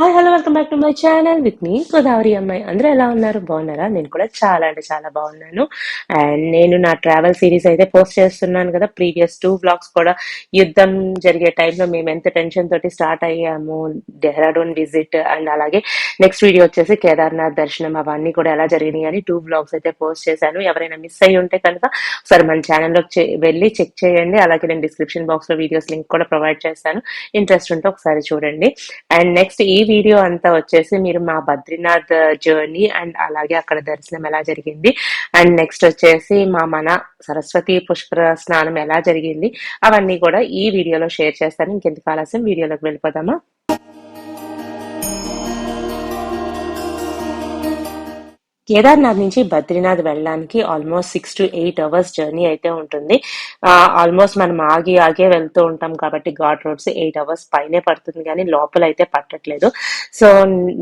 Hi hello welcome back to my channel with me Godavari అమ్మాయి అందరూ ఎలా ఉన్నారు? బాగున్నారా? నేను కూడా చాలా అంటే చాలా బాగున్నాను. అండ్ నేను నా ట్రావెల్ సిరీస్ అయితే పోస్ట్ చేస్తున్నాను కదా ప్రీవియస్ టూ బ్లాగ్స్ కూడా. యుద్ధం జరిగే టైంలో మేము ఎంత టెన్షన్ తోటి స్టార్ట్ అయ్యాము డెహ్రాడూన్ విజిట్ అండ్ అలాగే నెక్స్ట్ వీడియో వచ్చేసి కేదార్నాథ్ దర్శనం అవన్నీ కూడా ఎలా జరిగినాయి అని టూ బ్లాగ్స్ అయితే పోస్ట్ చేశాను. ఎవరైనా మిస్ అయ్యి ఉంటే కనుక ఒకసారి మన ఛానల్లోకి వెళ్ళి చెక్ చేయండి. అలాగే నేను డిస్క్రిప్షన్ బాక్స్లో వీడియోస్ లింక్ కూడా ప్రొవైడ్ చేస్తాను. ఇంట్రెస్ట్ ఉంటే ఒకసారి చూడండి. అండ్ నెక్స్ట్ ఈ వీడియో అంతా వచ్చేసి మీరు మా బద్రీనాథ్ uh, జర్నీ అండ్ అలాగే అక్కడ దర్శనం ఎలా జరిగింది. అండ్ నెక్స్ట్ వచ్చేసి మా మన సరస్వతి పుష్కర స్నానం ఎలా జరిగింది. అవన్నీ కూడా ఈ వీడియోలో షేర్ చేస్తాను. ఇంకెందుకు ఆలస్యం? వీడియోలోకి వెళ్ళిపోదామా? కేదార్నాథ్ నుంచి బద్రీనాథ్ వెళ్ళడానికి almost six to eight hours journey అయితే ఉంటుంది. ఆల్మోస్ట్ మనం ఆగి ఆగే వెళ్తూ ఉంటాం కాబట్టి ఘాట్ రోడ్స్ ఎయిట్ అవర్స్ పైనే పడుతుంది కానీ లోపల అయితే పట్టట్లేదు. సో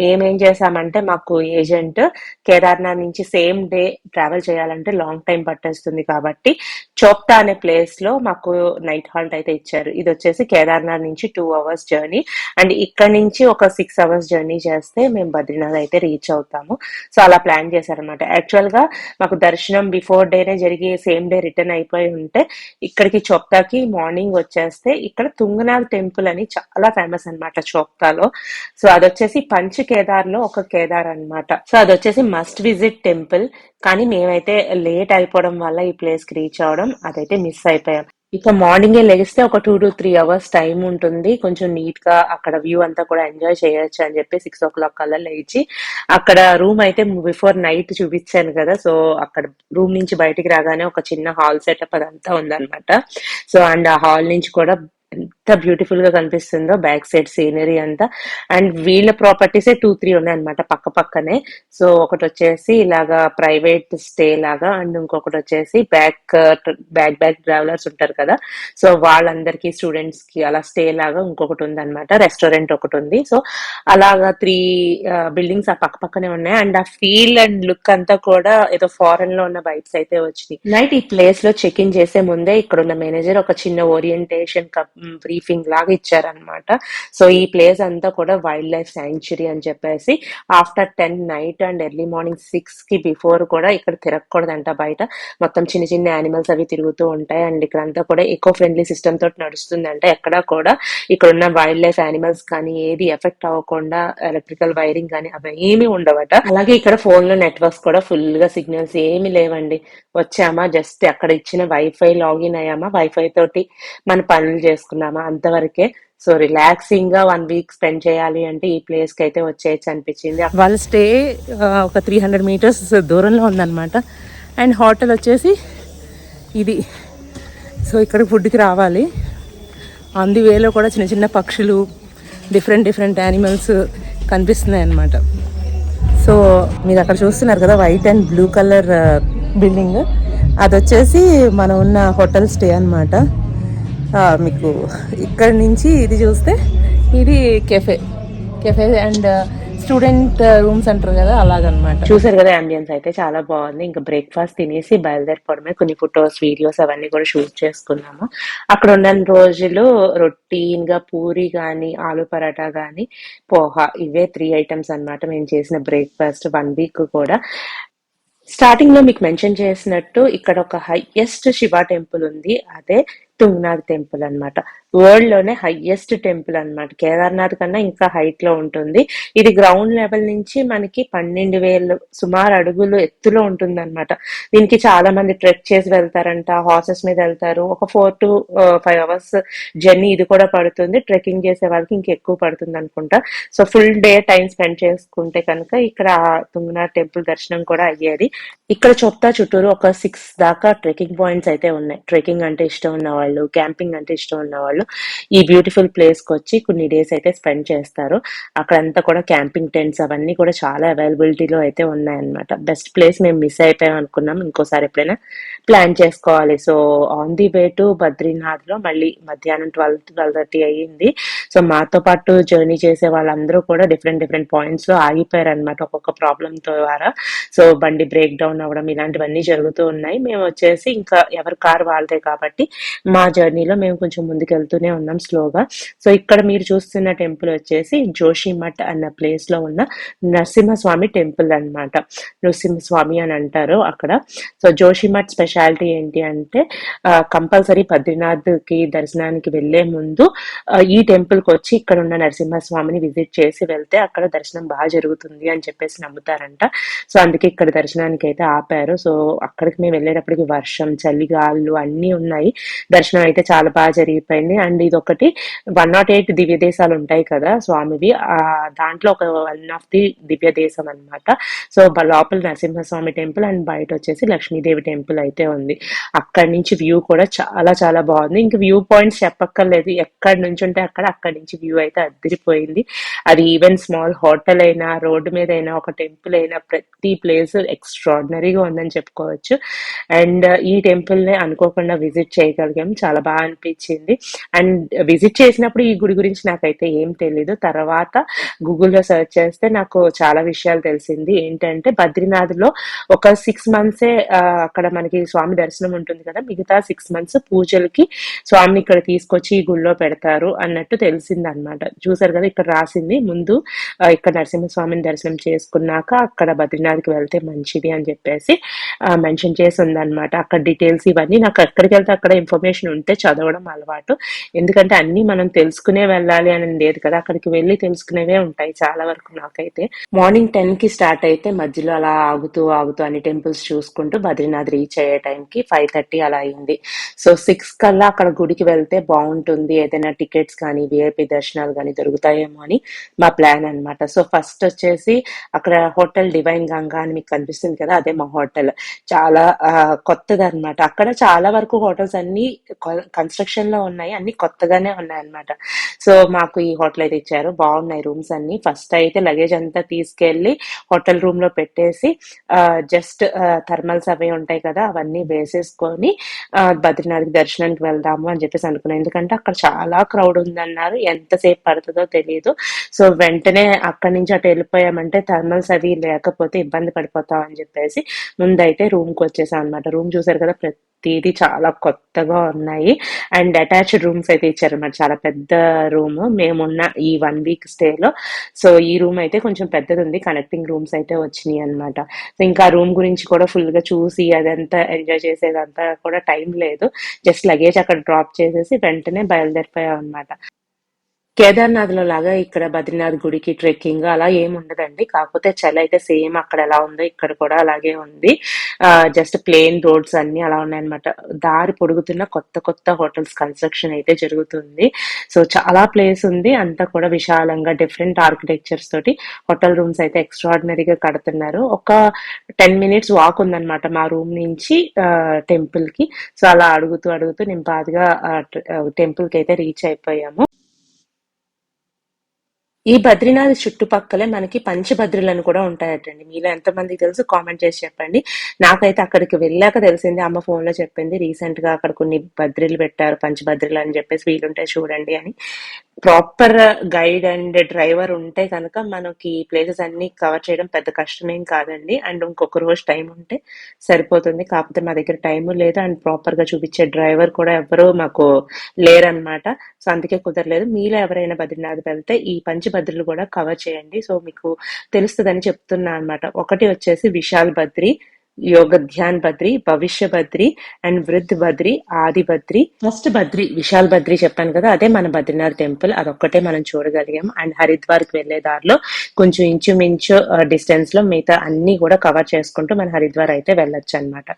మేమేం చేసామంటే మాకు ఏజెంట్ కేదార్నాథ్ నుంచి సేమ్ డే ట్రావెల్ చేయాలంటే లాంగ్ టైం పట్టేస్తుంది కాబట్టి చోప్తా అనే ప్లేస్లో మాకు నైట్ హాల్ట్ అయితే ఇచ్చారు. ఇది వచ్చేసి కేదార్నాథ్ నుంచి టూ అవర్స్ జర్నీ అండ్ ఇక్కడ నుంచి ఒక సిక్స్ అవర్స్ జర్నీ చేస్తే మేము బద్రీనాథ్ అయితే రీచ్ అవుతాము. సో అలా ప్లాన్ చేశారనమాట యాక్చువల్గా మాకు దర్శనం బిఫోర్ డేనే జరిగి సేమ్ డే రిటర్న్ అయిపోయి ఉంటే ఇక్కడికి చోప్తాకి మార్నింగ్ వచ్చేస్తే ఇక్కడ తుంగనాథ్ టెంపుల్ అని చాలా ఫేమస్ అనమాట చోప్తాలో. సో అది వచ్చేసి పంచ్ కేదార్లో ఒక కేదార్ అన్నమాట. సో అది వచ్చేసి మస్ట్ విజిట్ టెంపుల్ కానీ మేమైతే లేట్ అయిపోవడం వల్ల ఈ ప్లేస్కి రీచ్ అవడం అదైతే మిస్ అయిపోయాం. ఇక మార్నింగే లెగిస్తే ఒక two to three hours time ఉంటుంది. కొంచెం నీట్గా అక్కడ వ్యూ అంతా కూడా ఎంజాయ్ చేయొచ్చు అని చెప్పి సిక్స్ ఓ క్లాక్ కల్లా లేచి అక్కడ రూమ్ అయితే బిఫోర్ నైట్ చూపించాను కదా. సో అక్కడ రూమ్ నుంచి బయటికి రాగానే ఒక చిన్న హాల్ సెటప్ అదంతా ఉందన్నమాట. సో అండ్ ఆ హాల్ నుంచి కూడా ఎంత బ్యూటిఫుల్గా కనిపిస్తుందో బ్యాక్ సైడ్ సీనరీ అంతా. అండ్ వీళ్ళ ప్రాపర్టీసే టూ త్రీ ఉన్నాయన్నమాట పక్క పక్కనే. సో ఒకటి వచ్చేసి ఇలాగా ప్రైవేట్ స్టే లాగా అండ్ ఇంకొకటి వచ్చేసి బ్యాక్ బ్యాక్ బ్యాక్ ట్రావెలర్స్ ఉంటారు కదా. సో వాళ్ళందరికీ స్టూడెంట్స్కి అలా స్టే లాగా ఇంకొకటి ఉంది అనమాట రెస్టారెంట్ ఒకటి ఉంది సో అలాగా త్రీ బిల్డింగ్స్ ఆ పక్క పక్కనే ఉన్నాయి. అండ్ ఆ ఫీల్ అండ్ లుక్ అంతా కూడా ఏదో ఫారెన్లో ఉన్న వైబ్స్ అయితే వచ్చినాయి. నైట్ ఈ ప్లేస్లో చెక్ ఇన్ చేసే ముందే ఇక్కడ ఉన్న మేనేజర్ ఒక చిన్న ఓరియంటేషన్ బ్రీఫింగ్ లాగా ఇచ్చారనమాట సో ఈ ప్లేస్ అంతా కూడా వైల్డ్ లైఫ్ శాంక్చురీ అని చెప్పేసి after ten night and early morning సిక్స్కి బిఫోర్ కూడా ఇక్కడ తిరగకూడదంట బయట. మొత్తం చిన్న చిన్న యానిమల్స్ అవి తిరుగుతూ ఉంటాయి. అండ్ ఇక్కడ అంతా కూడా ఎకో ఫ్రెండ్లీ సిస్టమ్ తోటి నడుస్తుందంట. ఎక్కడ కూడా ఇక్కడ ఉన్న వైల్డ్ లైఫ్ యానిమల్స్ కానీ ఏది ఎఫెక్ట్ అవ్వకుండా ఎలక్ట్రికల్ వైరింగ్ కానీ అవి ఏమీ ఉండవట. అలాగే ఇక్కడ ఫోన్లో నెట్వర్క్స్ కూడా ఫుల్గా సిగ్నల్స్ ఏమీ లేవండి. వచ్చామా? జస్ట్ అక్కడ ఇచ్చిన వైఫై లాగిన్ అయ్యామా? వైఫై తోటి మన పనులు చేసుకున్నామా? అంతవరకే. సో రిలాక్సింగ్గా వన్ వీక్ స్పెండ్ చేయాలి అంటే ఈ ప్లేస్కి అయితే వచ్చేయచ్చు అనిపించింది. వాళ్ళ స్టే ఒక త్రీ హండ్రెడ్ మీటర్స్ దూరంలో ఉందన్నమాట. అండ్ హోటల్ వచ్చేసి ఇది. సో ఇక్కడ ఫుడ్కి రావాలి. ఆన్ ది వేలో కూడా చిన్న చిన్న పక్షులు డిఫరెంట్ డిఫరెంట్ యానిమల్స్ కనిపిస్తున్నాయి అన్నమాట. సో మీరు అక్కడ చూస్తున్నారు కదా white and blue colour building. అది వచ్చేసి మనం ఉన్న హోటల్ స్టే అనమాట మీకు ఇక్కడ నుంచి ఇది చూస్తే ఇది cafe cafe and student rooms అంటారు కదా అలాగనమాట. చూసారు కదా అంబియన్స్ అయితే చాలా బాగుంది. ఇంకా బ్రేక్ఫాస్ట్ తినేసి బయలుదేరిపోవడమే. కొన్ని ఫొటోస్ వీడియోస్ అవన్నీ కూడా షూట్ చేసుకున్నాము. అక్కడ ఉన్న రోజులు రొటీన్గా పూరి కానీ ఆలు పరాటా కానీ పోహా ఇవే త్రీ ఐటమ్స్ అన్నమాట మేము చేసిన బ్రేక్ఫాస్ట్ వన్ వీక్ కూడా. స్టార్టింగ్లో మీకు మెన్షన్ చేసినట్టు ఇక్కడ ఒక హైయెస్ట్ శివ టెంపుల్ ఉంది. అదే తుంగనాథ్ టెంపుల్ అన్నమాట. వరల్డ్లోనే హైయెస్ట్ టెంపుల్ అన్నమాట. కేదార్నాథ్ కన్నా ఇంకా హైట్లో ఉంటుంది. ఇది గ్రౌండ్ లెవెల్ నుంచి మనకి పన్నెండు వేలు సుమారు అడుగులు ఎత్తులో ఉంటుంది అనమాట దీనికి చాలా మంది ట్రెక్ చేసి వెళ్తారంట హార్సెస్ మీద వెళ్తారు. ఒక four to five hours journey ఇది కూడా పడుతుంది. ట్రెక్కింగ్ చేసే వాళ్ళకి ఇంకా ఎక్కువ పడుతుంది అనుకుంటా. So full day time spend చేసుకుంటే కనుక ఇక్కడ తుంగనాథ్ టెంపుల్ దర్శనం కూడా అయ్యేది. ఇక్కడ చొప్తా చుట్టూరు ఒక సిక్స్ దాకా ట్రెక్కింగ్ పాయింట్స్ అయితే ఉన్నాయి. ట్రెక్కింగ్ అంటే ఇష్టం ఉన్న వాళ్ళు క్యాంపింగ్ అంటే ఇష్టం ఉన్న వాళ్ళు. ఈ బ్యూటిఫుల్ ప్లేస్కి వచ్చి కొన్ని డేస్ అయితే స్పెండ్ చేస్తారు. అక్కడంతా కూడా క్యాంపింగ్ టెంట్స్ అవన్నీ కూడా చాలా అవైలబిలిటీలో అయితే ఉన్నాయన్నమాట. బెస్ట్ ప్లేస్ మేము మిస్ అయిపోయాం అనుకున్నాం. ఇంకోసారి ఎప్పుడైనా ప్లాన్ చేసుకోవాలి. So on the way to బద్రీనాథ్లో మళ్ళీ మధ్యాహ్నం ట్వెల్వ్ ట్వెల్వ్ థర్టీ అయ్యింది. సో మాతో పాటు జర్నీ చేసే వాళ్ళందరూ కూడా డిఫరెంట్ డిఫరెంట్ పాయింట్స్లో ఆగిపోయారు అనమాట ఒక్కొక్క ప్రాబ్లంతో ద్వారా. సో బండి బ్రేక్ డౌన్ అవ్వడం ఇలాంటివన్నీ జరుగుతూ ఉన్నాయి. మేము వచ్చేసి ఇంకా ఎవరి కార్ వాళ్ళదే కాబట్టి మా జర్నీలో మేము కొంచెం ముందుకెళ్తూ. వెళ్తూనే ఉన్నాం స్లోగా. సో ఇక్కడ మీరు చూస్తున్న టెంపుల్ వచ్చేసి జోషిమఠ్ అన్న ప్లేస్లో ఉన్న నరసింహస్వామి టెంపుల్ అన్నమాట. నరసింహస్వామి అని అంటారు అక్కడ. సో జోషిమఠ్ స్పెషాలిటీ ఏంటి అంటే కంపల్సరీ బద్రీనాథ్కి దర్శనానికి వెళ్ళే ముందు ఈ టెంపుల్కి వచ్చి ఇక్కడ ఉన్న నరసింహస్వామిని విజిట్ చేసి వెళ్తే అక్కడ దర్శనం బాగా జరుగుతుంది అని చెప్పేసి నమ్ముతారంట. సో అందుకే ఇక్కడ దర్శనానికి అయితే ఆపారు. సో అక్కడికి మేము వెళ్ళేటప్పటికి వర్షం చలిగాళ్ళు అన్నీ ఉన్నాయి. దర్శనం అయితే చాలా బాగా జరిగిపోయింది. అండ్ ఇది ఒకటి వన్ నాట్ ఎయిట్ దివ్య దేశాలు ఉంటాయి కదా స్వామివి దాంట్లో ఒక వన్ ఆఫ్ ది దివ్య దేశం అన్నమాట. సో లోపల నరసింహస్వామి టెంపుల్ అండ్ బయట వచ్చేసి లక్ష్మీదేవి టెంపుల్ అయితే ఉంది. అక్కడి నుంచి వ్యూ కూడా చాలా చాలా బాగుంది. ఇంక వ్యూ పాయింట్స్ చెప్పక్కర్లేదు. ఎక్కడి నుంచి ఉంటే అక్కడ అక్కడి నుంచి వ్యూ అయితే అద్దరిపోయింది. అది ఈవెన్ స్మాల్ హోటల్ అయినా రోడ్డు మీద అయినా ఒక టెంపుల్ అయినా ప్రతి ప్లేస్ ఎక్స్ట్రాడినరీగా ఉందని చెప్పుకోవచ్చు. అండ్ ఈ టెంపుల్ని అనుకోకుండా విజిట్ చేయగలిగాము చాలా బాగా అనిపించింది. అండ్ విజిట్ చేసినప్పుడు ఈ గుడి గురించి నాకైతే ఏం తెలీదు. తర్వాత గూగుల్లో సెర్చ్ చేస్తే నాకు చాలా విషయాలు తెలిసింది. ఏంటంటే బద్రీనాథ్లో ఒక సిక్స్ మంత్సే అక్కడ మనకి స్వామి దర్శనం ఉంటుంది కదా మిగతా సిక్స్ మంత్స్ పూజలకి స్వామిని ఇక్కడ తీసుకొచ్చి ఈ గుళ్ళో పెడతారు అన్నట్టు తెలిసింది అనమాట చూసారు కదా ఇక్కడ రాసింది. ముందు ఇక్కడ నరసింహస్వామిని దర్శనం చేసుకున్నాక అక్కడ బద్రీనాథ్కి వెళ్తే మంచిది అని చెప్పేసి మెన్షన్ చేసి ఉందన్నమాట అక్కడ డీటెయిల్స్ ఇవన్నీ నాకు ఎక్కడికి వెళ్తే అక్కడ ఇన్ఫర్మేషన్ ఉంటే చదవడం అలవాటు. ఎందుకంటే అన్ని మనం తెలుసుకునే వెళ్ళాలి అని లేదు కదా. అక్కడికి వెళ్ళి తెలుసుకునేవే ఉంటాయి చాలా వరకు నాకైతే. మార్నింగ్ టెన్కి స్టార్ట్ అయితే మధ్యలో అలా ఆగుతూ ఆగుతూ అన్ని టెంపుల్స్ చూసుకుంటూ బద్రీనాథ్ రీచ్ అయ్యే టైంకి ఫైవ్ థర్టీ అలా అయింది. సో సిక్స్ కల్లా అక్కడ గుడికి వెళ్తే బాగుంటుంది. ఏదైనా టికెట్స్ కానీ విఐపి దర్శనాలు కానీ దొరుకుతాయేమో అని మా ప్లాన్ అన్నమాట. సో ఫస్ట్ వచ్చేసి అక్కడ హోటల్ డివైన్ గంగా అని మీకు కనిపిస్తుంది కదా అదే మా హోటల్. చాలా కొత్తది అనమాట అక్కడ చాలా వరకు హోటల్స్ అన్ని కన్స్ట్రక్షన్లో ఉన్నాయి. అన్ని కొత్తగానే ఉన్నాయన్నమాట. సో మాకు ఈ హోటల్ అయితే ఇచ్చారు. బాగున్నాయి రూమ్స్ అన్ని. ఫస్ట్ అయితే లగేజ్ అంతా తీసుకెళ్ళి హోటల్ రూమ్లో పెట్టేసి జస్ట్ థర్మల్స్ అవి ఉంటాయి కదా అవన్నీ వేసేసుకొని బద్రీనాథ్ దర్శనానికి వెళ్దాము అని చెప్పేసి అనుకున్నాను ఎందుకంటే అక్కడ చాలా క్రౌడ్ ఉందన్నారు. ఎంతసేపు పడుతుందో తెలియదు సో వెంటనే అక్కడి నుంచి అటు వెళ్ళిపోయామంటే థర్మల్స్ అవి లేకపోతే ఇబ్బంది పడిపోతాం అని చెప్పేసి ముందైతే రూమ్కి వచ్చేసాం అనమాట రూమ్ చూసారు కదా ప్రతిదీ చాలా కొత్తగా ఉన్నాయి. అండ్ అటాచ్డ్ రూమ్స్ అయితే ఇచ్చారు. అన్నమాట చాలా పెద్ద రూమ్. మేమున్న ఈ వన్ వీక్ స్టేలో. సో ఈ రూమ్ అయితే కొంచెం పెద్దది ఉంది కనెక్టింగ్ రూమ్స్ అయితే వచ్చినాయి అనమాట సో ఇంకా రూమ్ గురించి కూడా ఫుల్గా చూసి అదంతా ఎంజాయ్ చేసేదంతా కూడా టైం లేదు. జస్ట్ లగేజ్ అక్కడ డ్రాప్ చేసేసి వెంటనే బయలుదేరిపోయాం అనమాట కేదార్నాథ్లో లాగా ఇక్కడ బద్రీనాథ్ గుడికి ట్రెక్కింగ్ అలా ఏం ఉండదండి. కాకపోతే చలి అయితే సేమ్ అక్కడ ఎలా ఉందో ఇక్కడ కూడా అలాగే ఉంది. జస్ట్ ప్లేన్ రోడ్స్ అన్ని అలా ఉన్నాయన్నమాట. దారి పొడుగుతున్న కొత్త కొత్త హోటల్స్ కన్స్ట్రక్షన్ అయితే జరుగుతుంది. సో చాలా ప్లేస్ ఉంది. అంతా కూడా విశాలంగా డిఫరెంట్ ఆర్కిటెక్చర్స్ తోటి హోటల్ రూమ్స్ అయితే ఎక్స్ట్రాడినరీగా కడుతున్నారు. ఒక టెన్ మినిట్స్ వాక్ ఉందన్నమాట మా రూమ్ నుంచి టెంపుల్కి సో అలా అడుగుతూ అడుగుతూ నింపాదిగా టెంపుల్కి అయితే రీచ్ అయిపోయాము. ఈ బద్రీనాథ్ చుట్టుపక్కలే మనకి పంచభద్రులను కూడా ఉంటాయటండి. మీలో ఎంతమందికి తెలుసు కామెంట్ చేసి చెప్పండి. నాకైతే అక్కడికి వెళ్ళాక తెలిసింది అమ్మ ఫోన్లో చెప్పింది రీసెంట్గా అక్కడ కొన్ని బద్రీలు పెట్టారు పంచభద్రులు అని చెప్పేసి వీలుంటే చూడండి అని. ప్రాపర్ గైడ్ అండ్ డ్రైవర్ ఉంటే కనుక మనకి ప్లేసెస్ అన్ని కవర్ చేయడం పెద్ద కష్టమేం కాదండి. అండ్ ఇంకొక రోజు టైం ఉంటే సరిపోతుంది. కాకపోతే మా దగ్గర టైం లేదు అండ్ ప్రాపర్గా చూపించే డ్రైవర్ కూడా ఎవరు మాకు లేరనమాట సో అందుకే కుదరలేదు. మీలో ఎవరైనా బద్రీనాథ్ వెళ్తే ఈ పంచబద్రులు కూడా కవర్ చేయండి. సో మీకు తెలుస్తుందని చెప్తున్నా అనమాట ఒకటి వచ్చేసి విశాల్ బద్రి. యోగ ధ్యాన్ బద్రి భవిష్య బద్రి అండ్ వృద్ధ్ బద్రి ఆది బద్రి ఫస్ట్ బద్రి విశాల్ బద్రి చెప్పాను కదా అదే మన బద్రీనాథ్ టెంపుల్. అదొక్కటే మనం చూడగలిగాం. అండ్ హరిద్వార్కి వెళ్ళే దారిలో కొంచెం ఇంచుమించు డిస్టెన్స్లో మిగతా అన్ని కూడా కవర్ చేసుకుంటూ మన హరిద్వార్ అయితే వెళ్ళొచ్చు అనమాట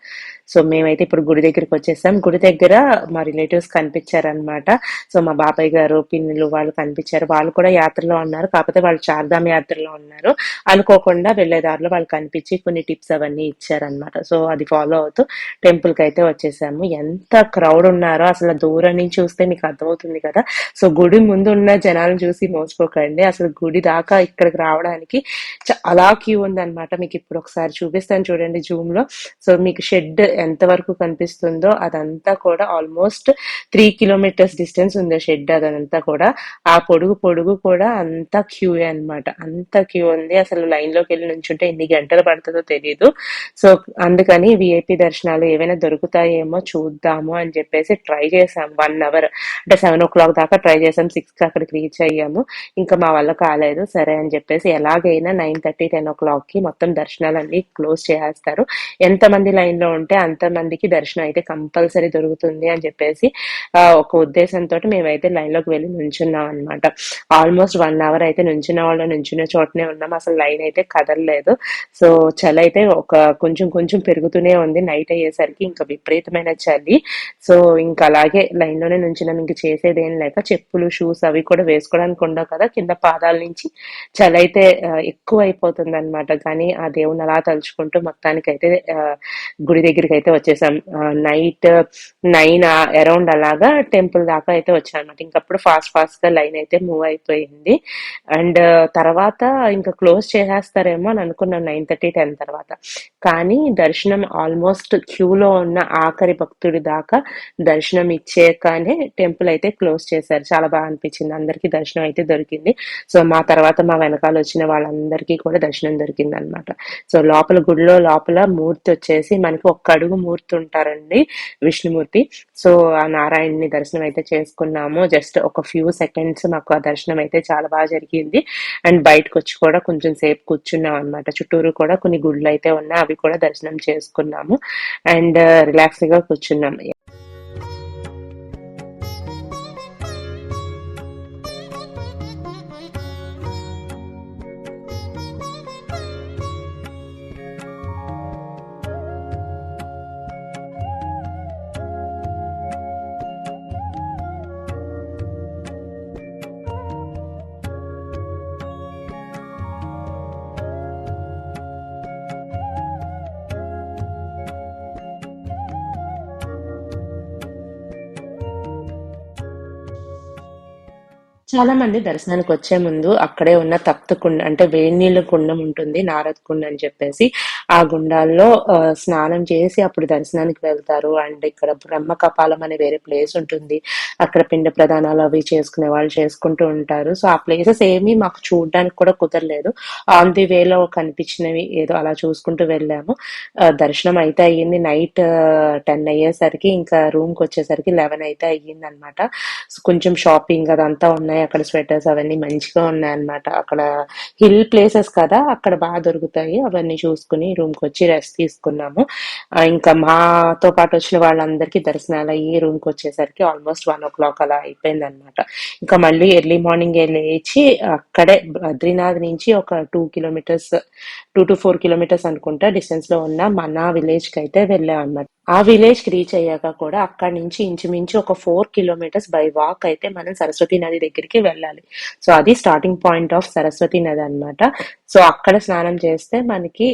సో మేమైతే ఇప్పుడు గుడి దగ్గరికి వచ్చేసాం. గుడి దగ్గర మా రిలేటివ్స్ కనిపించారనమాట. సో మా బాబాయ్ గారు పిన్నులు వాళ్ళు కనిపించారు. వాళ్ళు కూడా యాత్రలో ఉన్నారు. కాకపోతే వాళ్ళు చార్ధామ్ యాత్రలో ఉన్నారు. అనుకోకుండా వెళ్ళే దారిలో వాళ్ళు కనిపించి కొన్ని టిప్స్ అవన్నీ ఇచ్చారు అనమాట సో అది ఫాలో అవుతూ టెంపుల్కి అయితే వచ్చేసాము. ఎంత క్రౌడ్ ఉన్నారో అసలు దూరం నుంచి చూస్తే మీకు అర్థమవుతుంది కదా. సో గుడి ముందు ఉన్న జనాలను చూసి మోసపోకండి. అసలు గుడి దాకా ఇక్కడికి రావడానికి చాలా క్యూ ఉందన్నమాట మీకు ఇప్పుడు ఒకసారి చూపిస్తాను చూడండి జూమ్లో. సో మీకు షెడ్ ఎంత వరకు కనిపిస్తుందో అదంతా కూడా ఆల్మోస్ట్ త్రీ కిలోమీటర్స్ డిస్టెన్స్ ఉంది షెడ్ అదంతా కూడా. ఆ పొడుగు పొడుగు కూడా అంతా క్యూ అన్నమాట. అంత క్యూ ఉంది. అసలు లైన్లోకి వెళ్ళి నుంచుంటే ఎన్ని గంటలు పడుతుందో తెలియదు సో అందుకని విఐపి దర్శనాలు ఏవైనా దొరుకుతాయేమో చూద్దాము అని చెప్పేసి ట్రై చేసాం వన్ అవర్ అంటే సెవెన్ ఓ క్లాక్ దాకా ట్రై చేసాం సిక్స్కి అక్కడికి రీచ్ అయ్యాము. ఇంకా మా వల్ల కాలేదు. సరే అని చెప్పేసి ఎలాగైనా నైన్ థర్టీ టెన్ ఓ క్లాక్కి మొత్తం దర్శనాలన్నీ క్లోజ్ చేసేస్తారు. ఎంత మంది లైన్లో ఉంటే అంత మందికి దర్శనం అయితే కంపల్సరీ దొరుకుతుంది అని చెప్పేసి ఒక ఉద్దేశంతో మేమైతే లైన్లోకి వెళ్ళి నుంచున్నాం అనమాట ఆల్మోస్ట్ వన్ అవర్ అయితే నుంచిన వాళ్ళు నుంచిన చోటనే ఉన్నాం. అసలు లైన్ అయితే కదలలేదు. సో చలి అయితే ఒక కొంచెం కొంచెం కొంచెం పెరుగుతూనే ఉంది. నైట్ అయ్యేసరికి ఇంకా విపరీతమైన చలి. సో ఇంకా అలాగే లైన్లోనే నుంచున్నాం ఇంక చేసేదేం లేక చెప్పులు షూస్ అవి కూడా వేసుకోవడానికి ఉండవు కదా. కింద పాదాల నుంచి చలి అయితే ఎక్కువ అయిపోతుంది అనమాట కానీ ఆ దేవుని అలా తలుచుకుంటూ మొత్తానికి అయితే గుడి దగ్గరికి అయితే వచ్చేసాం నైట్ నైన్ అరౌండ్ అలాగా టెంపుల్ దాకా అయితే వచ్చాను అనమాట ఇంకప్పుడు ఫాస్ట్ ఫాస్ట్గా లైన్ అయితే మూవ్ అయిపోయింది. అండ్ తర్వాత ఇంకా క్లోజ్ చేసేస్తారేమో అని అనుకున్నాను నైన్ థర్టీ టెన్ తర్వాత. కానీ దర్శనం ఆల్మోస్ట్ క్యూలో ఉన్న ఆఖరి భక్తుడి దాకా దర్శనం ఇచ్చాకనే టెంపుల్ అయితే క్లోజ్ చేశారు. చాలా బాగా అనిపించింది. అందరికీ దర్శనం అయితే దొరికింది. సో మా తర్వాత మా వెనకాల వచ్చిన వాళ్ళందరికీ కూడా దర్శనం దొరికింది అనమాట సో లోపల గుడిలో లోపల మూర్తి వచ్చేసి మనకి ఒక్క అడుగు మూర్తి ఉంటారండి విష్ణుమూర్తి. సో ఆ నారాయణని దర్శనం అయితే చేసుకున్నాము. జస్ట్ ఒక ఫ్యూ సెకండ్స్ మాకు ఆ దర్శనం అయితే చాలా బాగా జరిగింది. అండ్ బయటకు వచ్చి కూడా కొంచెం సేపు కూర్చున్నాం అనమాట చుట్టూరు కూడా కొన్ని గుళ్ళు అయితే ఉన్నాయి. అవి కూడా దర్శనం చేసుకున్నాము. అండ్ uh, రిలాక్స్గా చాలా మంది దర్శనానికి వచ్చే ముందు అక్కడే ఉన్న తప్త కుండ అంటే వేడి నీళ్ళ కుండం ఉంటుంది నారద్ కుండ అని చెప్పేసి ఆ గుండాల్లో స్నానం చేసి అప్పుడు దర్శనానికి వెళ్తారు. అండ్ ఇక్కడ బ్రహ్మ కపాలం అనే వేరే ప్లేస్ ఉంటుంది. అక్కడ పిండ ప్రధానాలు అవి చేసుకునే వాళ్ళు చేసుకుంటూ ఉంటారు. సో ఆ ప్లేసెస్ ఏమీ మాకు చూడడానికి కూడా కుదరలేదు. ఆన్ ది వేలో కనిపించినవి ఏదో అలా చూసుకుంటూ వెళ్ళాము. దర్శనం అయితే అయ్యింది. నైట్ టెన్ అయ్యేసరికి ఇంకా రూమ్కి వచ్చేసరికి లెవెన్ అయితే అయ్యింది అనమాట కొంచెం షాపింగ్ అదంతా ఉన్నాయి. అక్కడ స్వెటర్స్ అవన్నీ మంచిగా ఉన్నాయి అన్నమాట అక్కడ హిల్ ప్లేసెస్ కదా అక్కడ బాగా దొరుకుతాయి. అవన్నీ చూసుకుని రూమ్కి వచ్చి రెస్ట్ తీసుకున్నాము. ఇంకా మాతో పాటు వచ్చిన వాళ్ళందరికీ దర్శనాలు అయ్యి రూమ్కి వచ్చేసరికి ఆల్మోస్ట్ వన్ ఓ క్లాక్ అలా అయిపోయింది అనమాట ఇంకా మళ్ళీ ఎర్లీ మార్నింగ్ లేచి అక్కడే బద్రీనాథ్ నుంచి ఒక two kilometres two to four kilometres అనుకుంటా డిస్టెన్స్లో ఉన్న మనా విలేజ్కి అయితే వెళ్ళాం అన్నమాట ఆ విలేజ్కి రీచ్ అయ్యాక కూడా అక్కడి నుంచి ఇంచుమించు ఒక ఫోర్ కిలోమీటర్స్ బై వాక్ అయితే మనం సరస్వతి నది దగ్గరికి వెళ్ళాలి. సో అది స్టార్టింగ్ పాయింట్ ఆఫ్ సరస్వతి నది అన్నమాట. సో అక్కడ స్నానం చేస్తే మనకి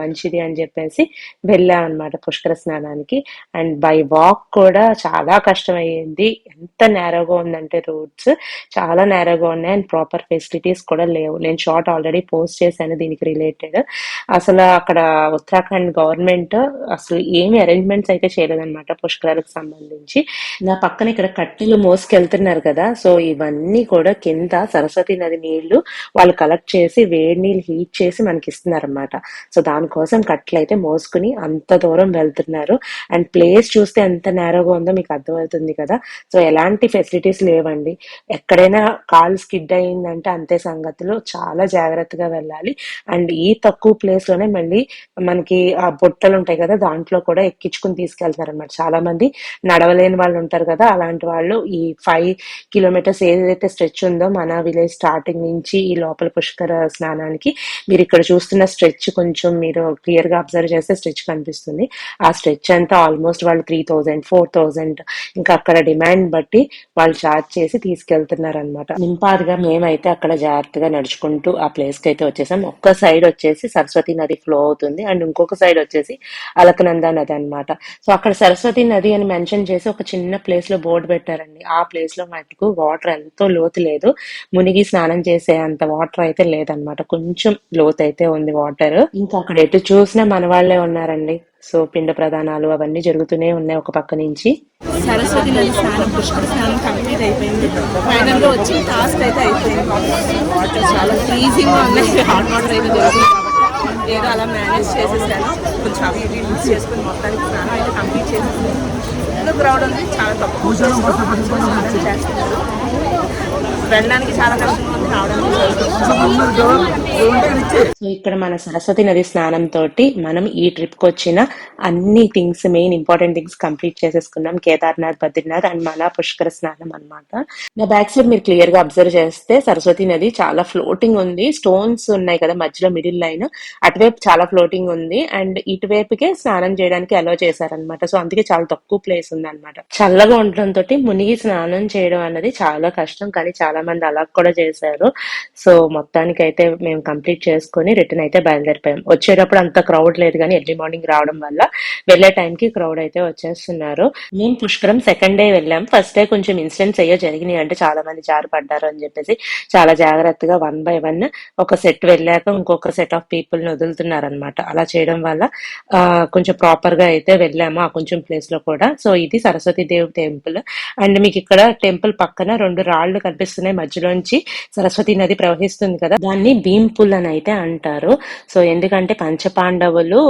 మంచిది అని చెప్పేసి వెళ్ళాం అనమాట పుష్కర స్నానానికి. అండ్ బై వాక్ కూడా చాలా కష్టమయ్యింది ఎంత నేరోగా ఉందంటే రోడ్స్ చాలా నేరోగా ఉన్నాయి. అండ్ ప్రాపర్ ఫెసిలిటీస్ కూడా లేవు. నేను షార్ట్ ఆల్రెడీ పోస్ట్ చేశాను దీనికి రిలేటెడ్. అసలు అక్కడ ఉత్తరాఖండ్ గవర్నమెంట్ అసలు ఏమి అపాయింట్మెంట్స్ అయితే చేయలేదన్నమాట పుష్కరాలకు సంబంధించి. నా పక్కన ఇక్కడ కట్టెలు మోసుకెళ్తున్నారు కదా సో ఇవన్నీ కూడా కింద సరస్వతి నది నీళ్ళు వాళ్ళు కలెక్ట్ చేసి వేడి నీళ్ళు హీట్ చేసి మనకి ఇస్తున్నారనమాట సో దానికోసం కట్టెలు అయితే మోసుకుని అంత దూరం వెళ్తున్నారు. అండ్ ప్లేస్ చూస్తే ఎంత నేరోగా ఉందో మీకు అర్థమవుతుంది కదా. సో ఎలాంటి ఫెసిలిటీస్ లేవండి. ఎక్కడైనా కాల్ స్కిడ్ అయిందంటే అంతే సంగతులు చాలా జాగ్రత్తగా వెళ్ళాలి. అండ్ ఈ తక్కువ ప్లేస్లోనే మళ్ళీ మనకి ఆ బుట్టలు ఉంటాయి కదా దాంట్లో కూడా ఎక్కి ఎక్కించుకుని తీసుకెళ్తారు అనమాట చాలా మంది నడవలేని వాళ్ళు ఉంటారు కదా అలాంటి వాళ్ళు ఈ ఫైవ్ కిలోమీటర్స్ ఏదైతే స్ట్రెచ్ ఉందో మన విలేజ్ స్టార్టింగ్ నుంచి ఈ లోపల పుష్కర స్నానానికి మీరు ఇక్కడ చూస్తున్న స్ట్రెచ్ కొంచెం మీరు క్లియర్గా అబ్జర్వ్ చేస్తే స్ట్రెచ్ కనిపిస్తుంది. ఆ స్ట్రెచ్ అంతా ఆల్మోస్ట్ వాళ్ళు త్రీ థౌజండ్ ఫోర్ థౌజండ్ ఇంకా అక్కడ డిమాండ్ బట్టి వాళ్ళు చార్జ్ చేసి తీసుకెళ్తున్నారు అనమాట నింపాదిగా మేమైతే అక్కడ జాగ్రత్తగా నడుచుకుంటూ ఆ ప్లేస్కి అయితే వచ్చేసాం. ఒక్క సైడ్ వచ్చేసి సరస్వతి నది ఫ్లో అవుతుంది. అండ్ ఇంకొక సైడ్ వచ్చేసి అలకనంద నది అన్నమాట. అనమాట సో అక్కడ సరస్వతి నది అని మెన్షన్ చేసి ఒక చిన్న ప్లేస్లో బోర్డు పెట్టారండి. ఆ ప్లేస్లో మటుకు వాటర్ ఎంతో లోతు లేదు. మునిగి స్నానం చేసే అంత వాటర్ అయితే లేదనమాట కొంచెం లోతు అయితే ఉంది వాటర్. ఇంకా అక్కడ ఎటు చూసినా మన వాళ్ళే ఉన్నారండి. సో పిండ ప్రధానాలు అవన్నీ జరుగుతూనే ఉన్నాయి ఒక పక్క నుంచి. సరస్వతి నది స్నానం పుష్కర స్నానం కంప్లీట్ అయిపోయింది. ఫైనల్గా వచ్చి టాస్క్ అయితే అయిపోయింది. వాటర్ చాలా ఫ్రీజింగ్గా ఉన్నాయి హాట్ వాటర్ అయితే దొరుకుతుంది. ఏదో అలా మేనేజ్ చేసేసాను. కొంచెం అవి ఇవి మిక్స్ చేసుకుని మొత్తానికి స్నానం అయితే కంప్లీట్ చేసేసాను. ఇంకా క్రౌడ్ ఉంది చాలా తక్కువ. చేస్తున్నారు వెళ్ళడానికి చాలా కష్టంగా ఉంది రావడానికి సో ఇక్కడ మన సరస్వతి నది స్నానం తోటి మనం ఈ ట్రిప్కి వచ్చిన అన్ని things main important things complete చేసేసుకున్నాం. కేదార్నాథ్ బద్రీనాథ్ అండ్ మన పుష్కర స్నానం అన్నమాట. నా బ్యాక్ సైడ్ మీరు క్లియర్గా అబ్జర్వ్ చేస్తే సరస్వతి నది చాలా ఫ్లోటింగ్ ఉంది. స్టోన్స్ ఉన్నాయి కదా మధ్యలో మిడిల్ లైన్ అటువైపు చాలా ఫ్లోటింగ్ ఉంది అండ్ ఇటువైపుకే స్నానం చేయడానికి అలో చేశారనమాట సో అందుకే చాలా తక్కువ ప్లేస్ ఉంది అనమాట చల్లగా ఉండడంతో మునిగి స్నానం చేయడం అన్నది చాలా కష్టం కానీ చాలా మంది అలా కూడా చేశారు. సో మొత్తానికి అయితే మేము కంప్లీట్ చేసుకొని రిటర్న్ అయితే బయలుదేరిపోయాం. వచ్చేటప్పుడు అంత క్రౌడ్ లేదు కానీ ఎర్లీ మార్నింగ్ రావడం వల్ల వెళ్ళే టైంకి క్రౌడ్ అయితే వచ్చేస్తున్నారు. మేము పుష్కరం సెకండ్ డే వెళ్ళాం. ఫస్ట్ డే కొంచెం ఇన్సిడెంట్స్ అయ్యో జరిగినాయి అంటే చాలా మంది జారు పడ్డారు అని చెప్పేసి చాలా జాగ్రత్తగా వన్ బై వన్ ఒక సెట్ వెళ్ళాక ఇంకొక సెట్ ఆఫ్ పీపుల్ని వదులుతున్నారు అనమాట అలా చేయడం వల్ల ఆ, కొంచెం ప్రాపర్గా అయితే వెళ్ళాము ఆ కొంచెం ప్లేస్లో కూడా. సో ఇది సరస్వతి దేవి టెంపుల్. అండ్ మీకు ఇక్కడ టెంపుల్ పక్కన రెండు రాళ్ళు కనిపిస్తున్నాయి. మధ్యలోంచి సరస్వతి నది ప్రవహిస్తుంది కదా దాన్ని భీమ్ పుల్ అని అయితే అంటారు. సో ఎందుకంటే పంచపాండవులు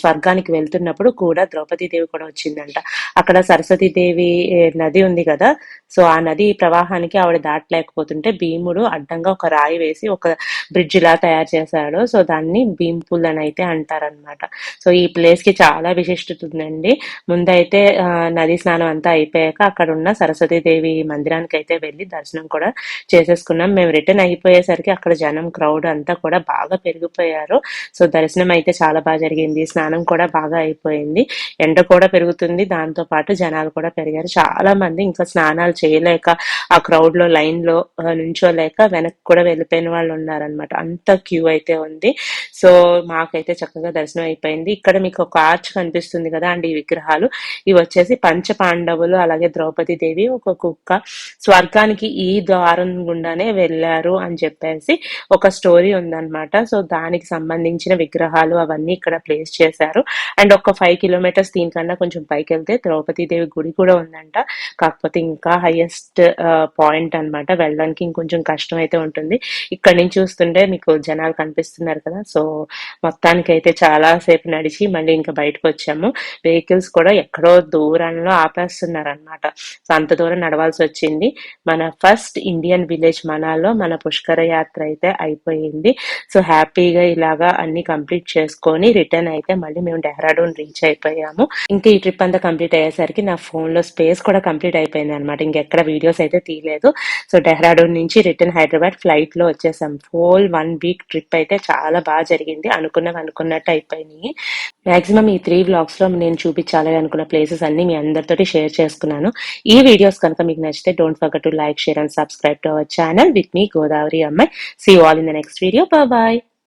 స్వర్గానికి వెళ్తున్నప్పుడు కూడా ద్రౌపది దేవి కూడా వచ్చిందంట. అక్కడ సరస్వతి దేవి నది ఉంది కదా సో ఆ నది ప్రవాహానికి ఆవిడ దాటలేకపోతుంటే భీముడు అడ్డంగా ఒక రాయి వేసి ఒక బ్రిడ్జ్ లా తయారు చేశాడు. సో దాన్ని భీమ్ పుల్ అని అయితే అంటారనమాట సో ఈ ప్లేస్కి చాలా విశిష్టత ఉందండి. ముందైతే నది స్నానం అంతా అయిపోయాక అక్కడ ఉన్న సరస్వతి దేవి మందిరానికి అయితే వెళ్ళి దర్శనం కూడా చేసేసుకున్నాం. మేము రిటర్న్ అయిపోయేసరికి అక్కడ జనం క్రౌడ్ అంతా కూడా బాగా పెరిగిపోయారు. సో దర్శనం అయితే చాలా బాగా జరిగింది. స్నానం కూడా బాగా అయిపోయింది. ఎండ కూడా పెరుగుతుంది. దాంతో పాటు జనాలు కూడా పెరిగారు. చాలా మంది ఇంకా స్నానాలు చేయలేక ఆ క్రౌడ్లో లైన్లో ఆ, నుంచోలేక వెనక్కి కూడా వెళ్ళిపోయిన వాళ్ళు ఉన్నారనమాట అంత క్యూ అయితే ఉంది. సో మాకైతే చక్కగా దర్శనం అయిపోయింది. ఇక్కడ మీకు ఒక ఆర్చ్ కనిపిస్తుంది కదా అండ్ ఈ విగ్రహాలు. ఇవి వచ్చేసి పంచ పాండవులు అలాగే ద్రౌపది దేవి ఒక కుక్క. స్వర్గానికి ఈ ద్వారం గుండానే వెళ్ళారు అని చెప్పేసి ఒక స్టోరీ ఉందన్నమాట. సో దానికి సంబంధించిన విగ్రహాలు అవన్నీ ఇక్కడ ప్లేస్ చేశారు. అండ్ ఒక ఫైవ్ కిలోమీటర్స్ దీనికన్నా కొంచెం పైకి వెళ్తే ద్రౌపది దేవి గుడి కూడా ఉందంట. కాకపోతే ఇంకా హైయెస్ట్ పాయింట్ అన్నమాట. వెళ్ళడానికి ఇంకొంచెం కష్టం అయితే ఉంటుంది. ఇక్కడ నుంచి చూస్తుంటే మీకు జనాలు కనిపిస్తున్నారు కదా. సో మొత్తానికి అయితే చాలా సేపు నడిచి మళ్ళీ ఇంకా బయటకు వచ్చాము. వెహికల్స్ కూడా ఎక్కడో దూరంలో ఆపేస్తున్నారు అనమాట సో అంత దూరం నడవాల్సి వచ్చింది. మన ఫస్ట్ ఇండియన్ విలేజ్ మనాలో మన పుష్కర యాత్ర అయితే అయిపోయింది. సో హ్యాపీగా ఇలాగా అన్ని కంప్లీట్ చేసుకొని రిటర్న్ అయితే మళ్ళీ మేము డెహ్రాడూన్ రీచ్ అయిపోయాము. ఇంకా ఈ ట్రిప్ అంతా కంప్లీట్ అయ్యేసరికి నా ఫోన్లో స్పేస్ కూడా కంప్లీట్ అయిపోయింది అనమాట ఇంకెక్కడ వీడియోస్ అయితే తీయలేదు. సో డెహ్రాడూన్ నుంచి రిటర్న్ హైదరాబాద్ ఫ్లైట్లో వచ్చేసాం. హోల్ వన్ వీక్ ట్రిప్ అయితే చాలా బాగా జరిగింది. అనుకున్నవి అనుకున్నట్టు అయిపోయినాయి. మాక్సిమం ఈ త్రీ వ్లాగ్స్లో నేను చూపించాలి అనుకున్న ప్లేసెస్ అన్ని మీ అందరితోటి షేర్ చేసుకున్నాను. ఈ వీడియోస్ కనుక మీకు నచ్చితే don't forget to like share and subscribe subscribe to our channel with me, Godavari Ammai. See you all in the next video. Bye bye.